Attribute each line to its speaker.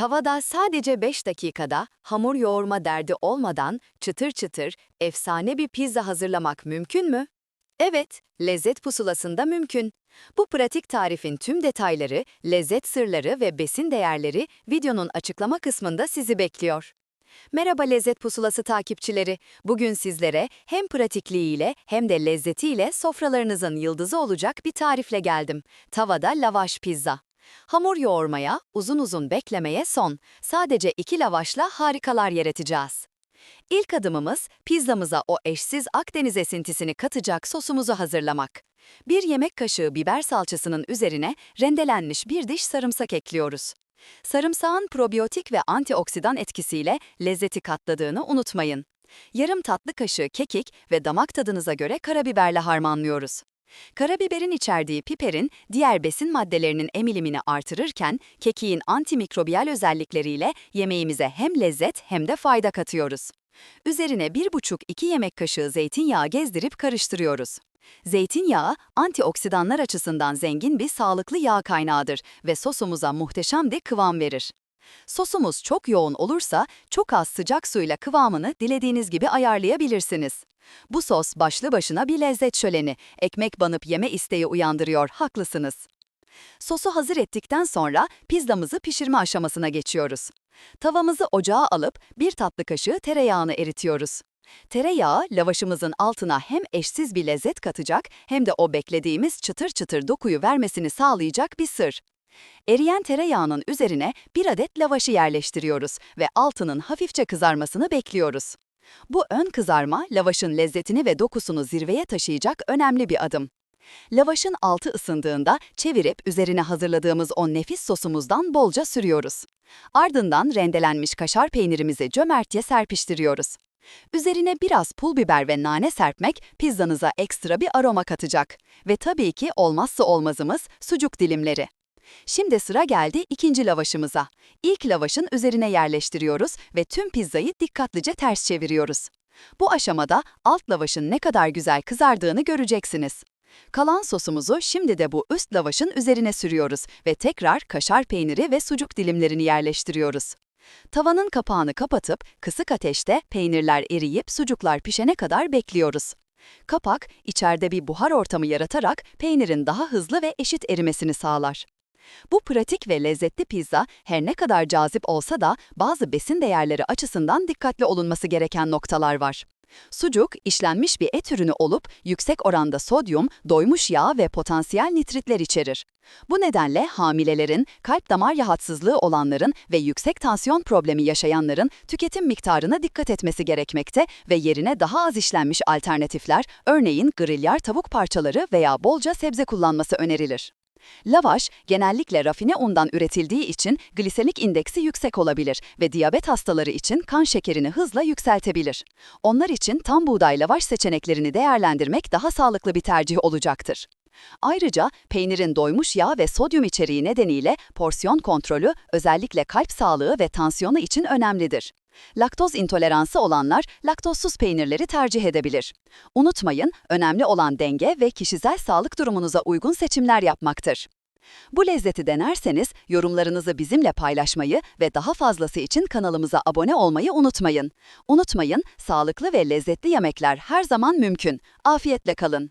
Speaker 1: Tavada sadece 5 dakikada hamur yoğurma derdi olmadan çıtır çıtır efsane bir pizza hazırlamak mümkün mü? Evet, lezzet pusulasında mümkün. Bu pratik tarifin tüm detayları, lezzet sırları ve besin değerleri videonun açıklama kısmında sizi bekliyor. Merhaba Lezzet Pusulası takipçileri. Bugün sizlere hem pratikliğiyle hem de lezzetiyle sofralarınızın yıldızı olacak bir tarifle geldim. Tavada lavaş pizza. Hamur yoğurmaya, uzun uzun beklemeye son. Sadece iki lavaşla harikalar yaratacağız. İlk adımımız pizzamıza o eşsiz Akdeniz esintisini katacak sosumuzu hazırlamak. Bir yemek kaşığı biber salçasının üzerine rendelenmiş bir diş sarımsak ekliyoruz. Sarımsağın probiyotik ve antioksidan etkisiyle lezzeti katladığını unutmayın. Yarım tatlı kaşığı kekik ve damak tadınıza göre karabiberle harmanlıyoruz. Karabiberin içerdiği piperin diğer besin maddelerinin emilimini artırırken kekiğin antimikrobiyal özellikleriyle yemeğimize hem lezzet hem de fayda katıyoruz. Üzerine 1,5-2 yemek kaşığı zeytinyağı gezdirip karıştırıyoruz. Zeytinyağı, antioksidanlar açısından zengin bir sağlıklı yağ kaynağıdır ve sosumuza muhteşem bir kıvam verir. Sosumuz çok yoğun olursa çok az sıcak suyla kıvamını dilediğiniz gibi ayarlayabilirsiniz. Bu sos başlı başına bir lezzet şöleni, ekmek banıp yeme isteği uyandırıyor, haklısınız. Sosu hazır ettikten sonra pizzamızı pişirme aşamasına geçiyoruz. Tavamızı ocağa alıp bir tatlı kaşığı tereyağını eritiyoruz. Tereyağı lavaşımızın altına hem eşsiz bir lezzet katacak hem de o beklediğimiz çıtır çıtır dokuyu vermesini sağlayacak bir sır. Eriyen tereyağının üzerine bir adet lavaşı yerleştiriyoruz ve altının hafifçe kızarmasını bekliyoruz. Bu ön kızarma lavaşın lezzetini ve dokusunu zirveye taşıyacak önemli bir adım. Lavaşın altı ısındığında çevirip üzerine hazırladığımız o nefis sosumuzdan bolca sürüyoruz. Ardından rendelenmiş kaşar peynirimizi cömertçe serpiştiriyoruz. Üzerine biraz pul biber ve nane serpmek pizzanıza ekstra bir aroma katacak. Ve tabii ki olmazsa olmazımız sucuk dilimleri. Şimdi sıra geldi ikinci lavaşımıza. İlk lavaşın üzerine yerleştiriyoruz ve tüm pizzayı dikkatlice ters çeviriyoruz. Bu aşamada alt lavaşın ne kadar güzel kızardığını göreceksiniz. Kalan sosumuzu şimdi de bu üst lavaşın üzerine sürüyoruz ve tekrar kaşar peyniri ve sucuk dilimlerini yerleştiriyoruz. Tavanın kapağını kapatıp kısık ateşte peynirler eriyip sucuklar pişene kadar bekliyoruz. Kapak içeride bir buhar ortamı yaratarak peynirin daha hızlı ve eşit erimesini sağlar. Bu pratik ve lezzetli pizza her ne kadar cazip olsa da bazı besin değerleri açısından dikkatli olunması gereken noktalar var. Sucuk, işlenmiş bir et ürünü olup yüksek oranda sodyum, doymuş yağ ve potansiyel nitritler içerir. Bu nedenle hamilelerin, kalp damar rahatsızlığı olanların ve yüksek tansiyon problemi yaşayanların tüketim miktarına dikkat etmesi gerekmekte ve yerine daha az işlenmiş alternatifler, örneğin grilyar tavuk parçaları veya bolca sebze kullanması önerilir. Lavaş, genellikle rafine undan üretildiği için glisemik indeksi yüksek olabilir ve diyabet hastaları için kan şekerini hızla yükseltebilir. Onlar için tam buğday lavaş seçeneklerini değerlendirmek daha sağlıklı bir tercih olacaktır. Ayrıca peynirin doymuş yağ ve sodyum içeriği nedeniyle porsiyon kontrolü özellikle kalp sağlığı ve tansiyonu için önemlidir. Laktoz intoleransı olanlar laktozsuz peynirleri tercih edebilir. Unutmayın, önemli olan denge ve kişisel sağlık durumunuza uygun seçimler yapmaktır. Bu lezzeti denerseniz yorumlarınızı bizimle paylaşmayı ve daha fazlası için kanalımıza abone olmayı unutmayın. Unutmayın, sağlıklı ve lezzetli yemekler her zaman mümkün. Afiyetle kalın.